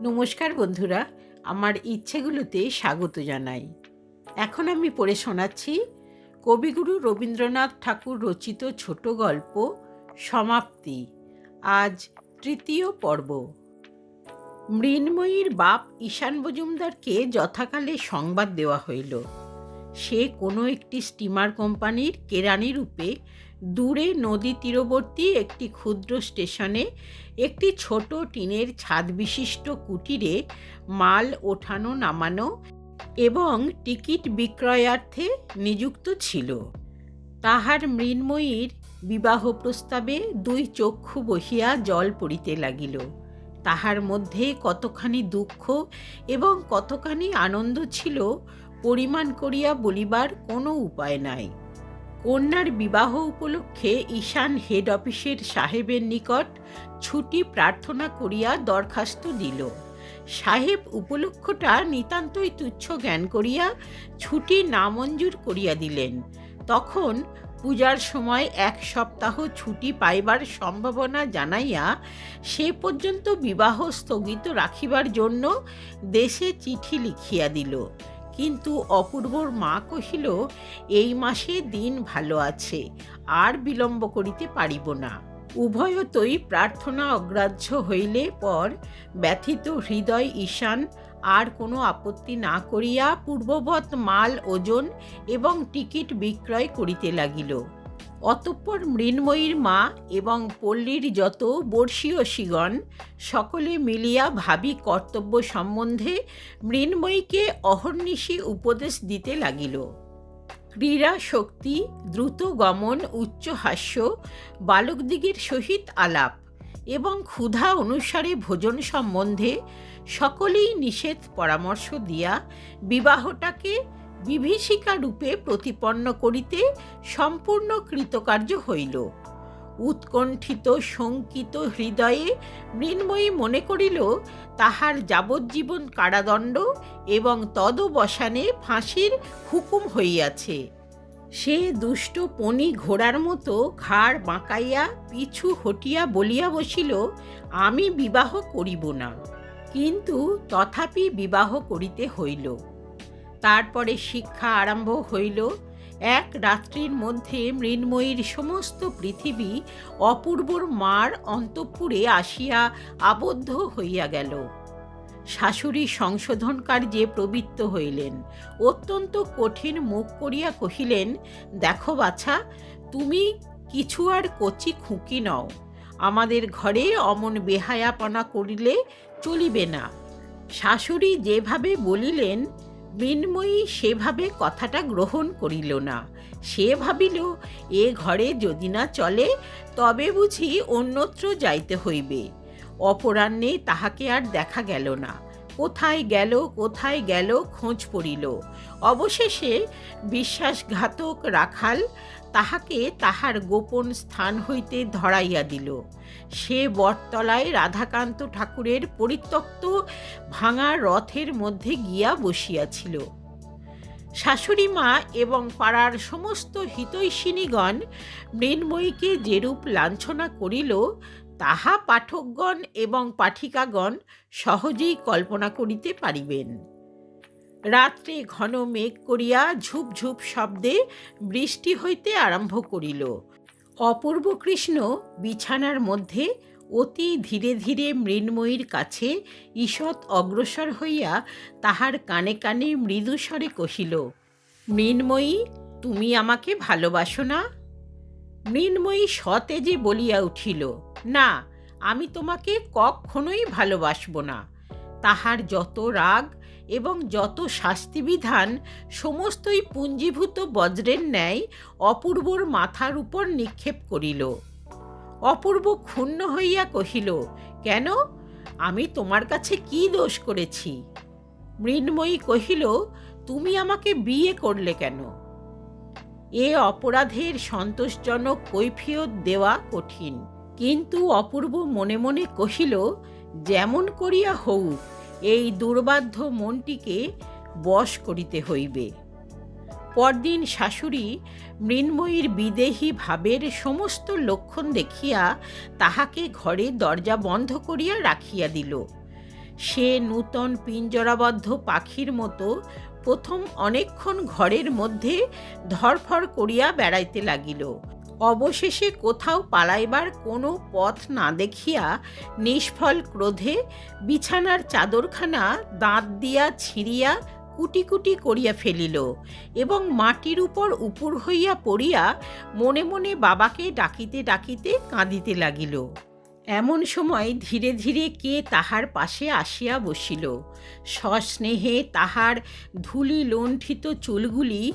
নমস্কার বন্ধুরা, আমার ইচ্ছেগুলোতে স্বাগত জানাই। এখন আমি পড়ে শোনাচ্ছি কবিগুরু রবীন্দ্রনাথ ঠাকুর রচিত ছোট গল্প সমাপ্তি, আজ তৃতীয় পর্ব। মৃন্ময়ীর বাপ ঈশান মজুমদারকে যথাকালে সংবাদ দেওয়া হইল। সে কোনো একটি স্টিমার কোম্পানির কেরানি রূপে দূরে নদী তীরবর্তী একটি ক্ষুদ্র স্টেশনে একটি ছোট টিনের ছাদ বিশিষ্ট কুটিরে মাল ওঠানো, নামানো এবং টিকিট বিক্রয়ার্থে নিযুক্ত ছিল। তাহার মৃন্ময়ীর বিবাহ প্রস্তাবে দুই চক্ষু বহিয়া জল পড়িতে লাগিল। তাহার মধ্যে কতখানি দুঃখ এবং কতখানি আনন্দ ছিল, পরিমাণ করিয়া বলিবার কোনো উপায় নাই। কন্যার বিবাহ উপলক্ষে ঈশান হেড অফিসের সাহেবের নিকট ছুটি প্রার্থনা করিয়া দরখাস্ত দিল। সাহেব উপলক্ষটা নিতান্তই তুচ্ছ জ্ঞান করিয়া ছুটি নামঞ্জুর করিয়া দিলেন। তখন পূজার সময় এক সপ্তাহ ছুটি পাইবার সম্ভাবনা জানাইয়া সে পর্যন্ত বিবাহ স্থগিত রাখিবার জন্য দেশে চিঠি লিখিয়া দিল। কিন্তু অপূর্বর মা কহিল, এই মাসে দিন ভালো আছে, আর বিলম্ব করিতে পারিব না। উভয়তই প্রার্থনা অগ্রাহ্য হইলে পর ব্যথিত হৃদয় ঈশান, আর কোনো আপত্তি না করিয়া পূর্ববৎ মাল ওজন এবং টিকিট বিক্রয় করিতে লাগিল। অতঃপর মৃন্ময়ীর মা এবং পল্লীর যত বর্ষীয়সীগণ সকলে মিলিয়া ভাবি কর্তব্য সম্বন্ধে মৃন্ময়ীকে অহর্নিশি উপদেশ দিতে লাগিল। ক্রীড়া শক্তি, দ্রুত গমন, উচ্চ হাস্য, বালকদিগের সহিত আলাপ এবং ক্ষুধা অনুসারে ভোজন সম্বন্ধে সকলেই নিষেধ পরামর্শ দিয়া বিবাহটাকে বিভীষিকা রূপে প্রতিপন্ন করিতে সম্পূর্ণ কৃতকার্য হইল। উৎকণ্ঠিত, শঙ্কিত হৃদয়ে মৃন্ময়ী মনে করিল, তাহার যাবজ্জীবন কারাদণ্ড এবং তদবসানে ফাঁসির হুকুম হইয়াছে। সে দুষ্ট পণি ঘোড়ার মতো ঘাড় বাঁকাইয়া পিছু হটিয়া বলিয়া বসিল, আমি বিবাহ করিব না। কিন্তু তথাপি বিবাহ করিতে হইল। তারপরে শিক্ষা আরম্ভ হইল। এক রাত্রির মধ্যে মৃন্ময়ীর সমস্ত পৃথিবী অপূর্বর মার অন্তঃপুরে আসিয়া আবদ্ধ হইয়া গেল। শাশুড়ি সংশোধন কার্যে প্রবৃত্ত হইলেন, অত্যন্ত কঠিন মুখ করিয়া কহিলেন, দেখো বাছা, তুমি কিছু আর কচি খুঁকি নও। আমাদের ঘরে অমন বেহায়াপনা করিলে চলিবে না। শাশুড়ি যেভাবে বলিলেন মৃন্ময়ী সেভাবে কথাটা গ্রহণ করিল না। সে ভাবিল, এ ঘরে যদি না চলে, তবে বুঝি অন্যত্র যাইতে হইবে। অপরাহ্নে তাহাকে আর দেখা গেল না। কোথায় গেল কোথায় গেল, খোঁজ পড়িল। অবশেষে বিশ্বাসঘাতক রাখাল তাহাকে তাহার গোপন স্থান হইতে ধরাইয়া দিল। সে বটতলায় রাধাকান্ত ঠাকুরের পরিত্যক্ত ভাঙা রথের মধ্যে গিয়া বসিয়াছিল। শাশুড়ি মা এবং পাড়ার সমস্ত হিতৈষিনীগণ মৃন্ময়ীকে যেরূপ লাঞ্ছনা করিল, তাহা পাঠকগণ এবং পাঠিকাগণ সহজেই কল্পনা করিতে পারিবেন। রাত্রে ঘন মেঘ করিয়া ঝুপ ঝুপ শব্দে বৃষ্টি হইতে আরম্ভ করিল। অপূর্ব কৃষ্ণ বিছানার মধ্যে অতি ধীরে ধীরে মৃন্ময়ীর কাছে ঈষৎ অগ্রসর হইয়া তাহার কানে কানে মৃদুস্বরে কহিল, মৃন্ময়ী, তুমি আমাকে ভালোবাসো না? মৃন্ময়ী সতেজে বলিয়া উঠিল, না, আমি তোমাকে কখনোই ভালোবাসব না। তাহার যত রাগ এবং যত শাস্তিবিধান সমস্তই পুঞ্জীভূত বজ্রের ন্যায় অপূর্বর মাথার উপর নিক্ষেপ করিল। অপূর্ব ক্ষুণ্ণ হইয়া কহিল, কেন? আমি তোমার কাছে কি দোষ করেছি? মৃন্ময়ী কহিল, তুমি আমাকে বিয়ে করলে কেন? এ অপরাধের সন্তোষজনক কৈফিয়ত দেওয়া কঠিন। কিন্তু অপূর্ব মনে মনে কহিল, যেমন করিয়া হউক, এই দুর্বাধ্য মনটিকে বশ করিতে হইবে। পরদিন শাশুড়ি মৃন্ময়ীর বিদেহী ভাবের সমস্ত লক্ষণ দেখিয়া তাহাকে ঘরে দরজা বন্ধ করিয়া রাখিয়া দিল। সে নূতন পিঞ্জরাবদ্ধ পাখির মতো প্রথম অনেকক্ষণ ঘরের মধ্যে ধরফর করিয়া বেড়াইতে লাগিল। অবশেষে কোথাও পালাইবার কোনো পথ না দেখিয়া নিষ্ফল ক্রোধে বিছানার চাদরখানা দাঁত দিয়া ছিঁড়িয়া কুটি কুটি করিয়া ফেলিল এবং মাটির উপর উপুর হইয়া পড়িয়া মনে মনে বাবাকে ডাকিতে ডাকিতে কাঁদিতে লাগিল। এমন সময় ধীরে ধীরে কে তাহার পাশে আসিয়া বসিল। সস্নেহে তাহার ধূলি লণ্ঠিত চুলগুলি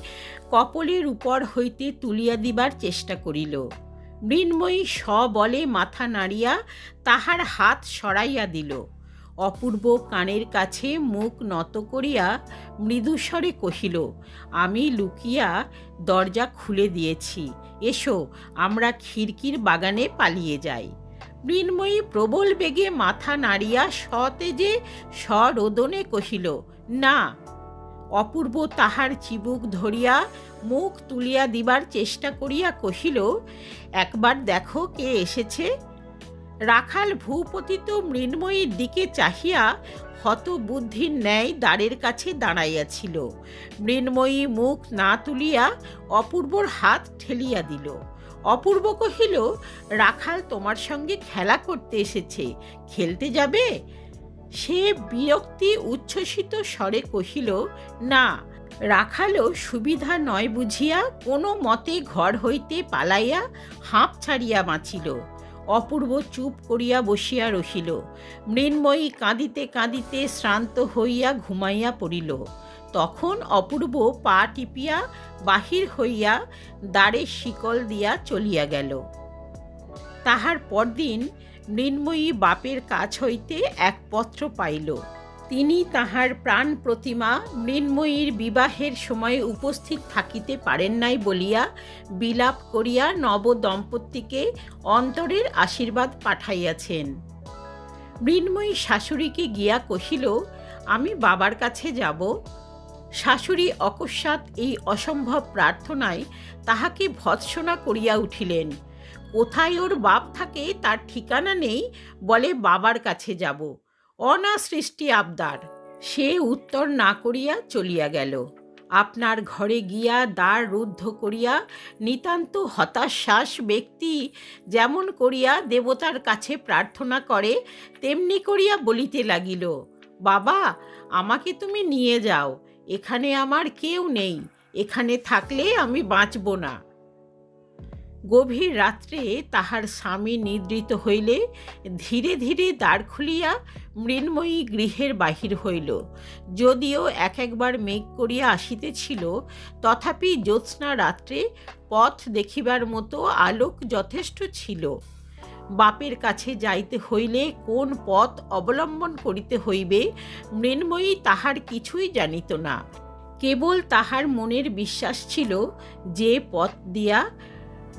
কপলের উপর হইতে তুলিয়া দিবার চেষ্টা করিল। মৃন্ময়ী সবলে মাথা নাড়িয়া তাহার হাত সরাইয়া দিল। অপূর্ব কানের কাছে মুখ নত করিয়া মৃদুস্বরে কহিল, আমি লুকিয়া দরজা খুলে দিয়েছি। এসো, আমরা খিড়কির বাগানে পালিয়ে যাই। মৃন্ময়ী প্রবল বেগে মাথা নাড়িয়া সতেজে সরোদনে কহিল, না। অপূর্ব তাহার চিবুক ধরিয়া মুখ তুলিয়া দিবার চেষ্টা করিয়া কহিল, একবার দেখো কে এসেছে। রাখাল ভূপতিত মৃন্ময়ীর দিকে চাহিয়া হতবুদ্ধির ন্যায় দ্বারের কাছে দাঁড়াইয়াছিল। মৃন্ময়ী মুখ না তুলিয়া অপূর্বর হাত ঠেলিয়া দিল। অপূর্ব কহিল, রাখাল তোমার সঙ্গে খেলা করতে এসেছে, খেলতে যাবে? সে বিরক্তি উচ্ছ্বসিত স্বরে কহিল, না, রাখালও সুবিধা নয় বুঝিয়া কোনো মতে ঘর হইতে পালাইয়া হাঁপ ছাড়িয়া বাঁচিল। অপূর্ব চুপ করিয়া বসিয়া রহিল। মৃন্ময়ী কাঁদিতে কাঁদিতে শ্রান্ত হইয়া ঘুমাইয়া পড়িল। তখন অপূর্ব পা টিপিয়া বাহির হইয়া দ্বারে শিকল দিয়া চলিয়া গেল। তাহার পরদিন মৃন্ময়ী বাপের কাছ হইতে এক পত্র পাইল। তিনি তাহার প্রাণ প্রতিমা মৃন্ময়ীর বিবাহের সময় উপস্থিত থাকিতে পারেন নাই বলিয়া বিলাপ করিয়া নব দম্পতিকে অন্তরের আশীর্বাদ পাঠাইয়াছেন। মৃন্ময়ী শাশুড়িকে গিয়া কহিল, আমি বাবার কাছে যাব। শাশুড়ি অকস্মাৎ এই অসম্ভব প্রার্থনায় তাহাকে ভৎসনা করিয়া উঠিলেন। কোথায় ওর বাপ থাকে তার ঠিকানা নেই বলে বাবার কাছে যাব। অনা সৃষ্টি আবদার। সে উত্তর না করিয়া চলিয়া গেল। আপনার ঘরে গিয়া দ্বার রুদ্ধ করিয়া নিতান্ত হতাশ্বাস ব্যক্তি যেমন করিয়া দেবতার কাছে প্রার্থনা করে, তেমনি করিয়া বলিতে লাগিল, বাবা, আমাকে তুমি নিয়ে যাও। এখানে আমার কেউ নেই। এখানে থাকলে আমি বাঁচব না। গভীর রাত্রে তাহার স্বামী নিদ্রিত হইলে ধীরে ধীরে দ্বার খুলিয়া মৃন্ময়ী গৃহের বাহির হইল। যদিও এক একবার মেঘ করিয়া আসিতেছিল, তথাপি জ্যোৎস্না রাত্রে পথ দেখিবার মতো আলোক যথেষ্ট ছিল। বাপের কাছে যাইতে হইলে কোন পথ অবলম্বন করিতে হইবে মৃন্ময়ী তাহার কিছুই জানিত না। কেবল তাহার মনের বিশ্বাস ছিল যে পথ দিয়া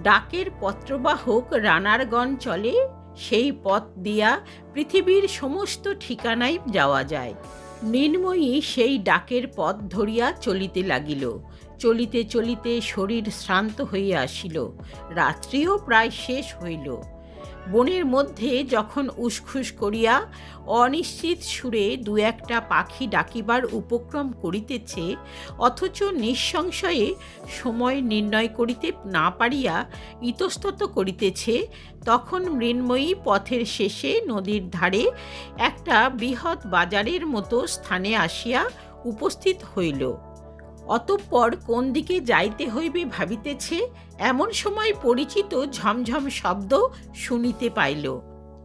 ডাকের পত্রবাহক রানারগণ চলে, সেই পথ দিয়া পৃথিবীর সমস্ত ঠিকানায় যাওয়া যায়। মৃন্ময়ী সেই ডাকের পথ ধরিয়া চলিতে লাগিল। চলিতে চলিতে শরীর শ্রান্ত হইয়া আসিল। রাত্রিও প্রায় শেষ হইল। বনের মধ্যে যখন উসখুস করিয়া অনিশ্চিত সুরে দু একটা পাখি ডাকিবার উপক্রম করিতেছে, অথচ নিঃসংশয়ে সময় নির্ণয় করিতে না পারিয়া ইতস্তত করিতেছে, তখন মৃন্ময়ী পথের শেষে নদীর ধারে একটা বৃহৎ বাজারের মতো স্থানে আসিয়া উপস্থিত হইল। অতঃপর কোন দিকে যাইতে হইবে ভাবিতেছে, এমন সময় পরিচিত ঝমঝম শব্দ শুনিতে পাইল।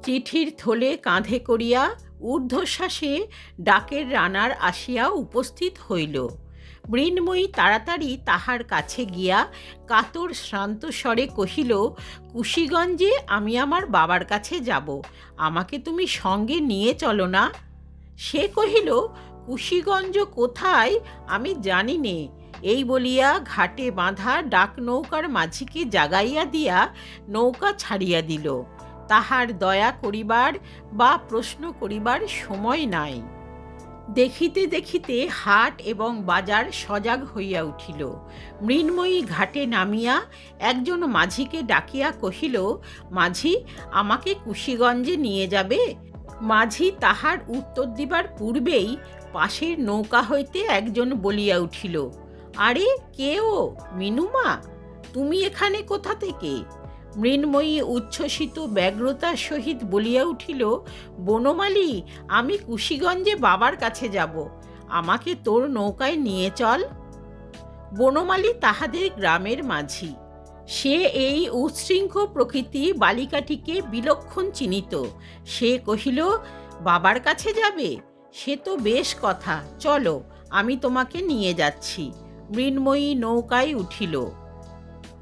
চিঠির থলে কাঁধে করিয়া ঊর্ধ্বশ্বাসে ডাকের রানার আসিয়া উপস্থিত হইল। মৃন্ময়ী তাড়াতাড়ি তাহার কাছে গিয়া কাতর শ্রান্ত স্বরে কহিল, কুশিগঞ্জে আমি আমার বাবার কাছে যাব, আমাকে তুমি সঙ্গে নিয়ে চলো না? সে কহিল কুশিগঞ্জ কোথায় আমি জানি নে এই বলিয়া ঘাটে বাঁধা ডাক নৌকার মাঝিকে জাগাইয়া দিয়া নৌকা ছাড়িয়া দিল। তাহার দয়া করিবার বা প্রশ্ন করিবার সময় নাই। দেখিতে দেখিতে হাট এবং বাজার সজাগ হইয়া উঠিল। মৃন্ময়ী ঘাটে নামিয়া একজন মাঝিকে ডাকিয়া কহিল, মাঝি, আমাকে কুশিগঞ্জে নিয়ে যাবে? মাঝি তাহার উত্তর দিবার পূর্বেই পাশের নৌকা হইতে একজন বলিয়া উঠিল, আরে, কে ও? মিনুমা? তুমি এখানে কোথা থেকে? মৃন্ময়ী উচ্ছ্বসিত ব্যগ্রতার সহিত বলিয়া উঠিল, বনমালী, আমি কুশিগঞ্জে বাবার কাছে যাব। আমাকে তোর নৌকায় নিয়ে চল। বনমালী তাহাদের গ্রামের মাঝি। সে এই উচ্ছৃঙ্খ প্রকৃতি বালিকাটিকে বিলক্ষণ চিনিত। সে কহিল, বাবার কাছে যাবে? সে তো বেশ কথা। চলো, আমি তোমাকে নিয়ে যাচ্ছি। মৃন্ময়ী নৌকায় উঠিল।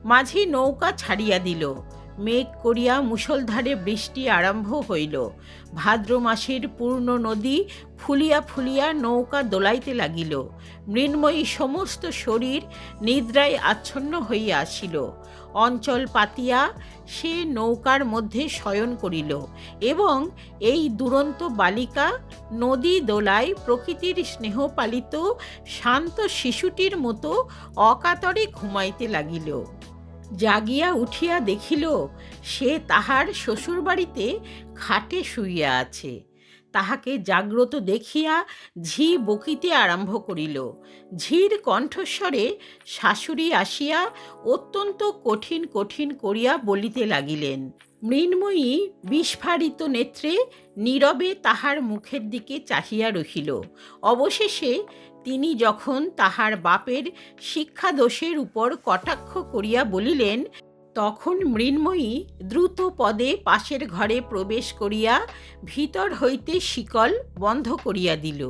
মাঝি নৌকা ছাড়িয়া দিল। মেঘ করিয়া মুষলধারে বৃষ্টি আরম্ভ হইল। ভাদ্র মাসের পূর্ণ নদী ফুলিয়া ফুলিয়া নৌকা দোলাইতে লাগিল। মৃন্ময়ী সমস্ত শরীর নিদ্রায় আচ্ছন্ন হইয়া আসিল। অঞ্চল পাতিয়া সে নৌকার মধ্যে শয়ন করিল এবং এই দুরন্ত বালিকা নদী দোলায় প্রকৃতির স্নেহপালিত শান্ত শিশুটির মতো অকাতরে ঘুমাইতে লাগিল। জাগিয়া উঠিয়া দেখিল, সে তাহার শ্বশুরবাড়িতে খাটে শুইয়া আছে। তাহাকে জাগ্রত দেখিয়া ঝি বকিতে আরম্ভ করিল। ঝির কণ্ঠস্বরে শাশুড়ি আসিয়া অত্যন্ত কঠিন কঠিন করিয়া বলিতে লাগিলেন, মৃন্ময়ী, বিস্ফারিত নেত্রে নীরবে তাহার মুখের দিকে চাহিয়া রহিল। অবশেষে তিনি যখন তাহার বাপের শিক্ষাদোষের উপর কটাক্ষ করিয়া বলিলেন তখন মৃন্ময়ী দ্রুত পদে পাশের ঘরে প্রবেশ করিয়া ভিতর হইতে শিকল বন্ধ করিয়া দিল।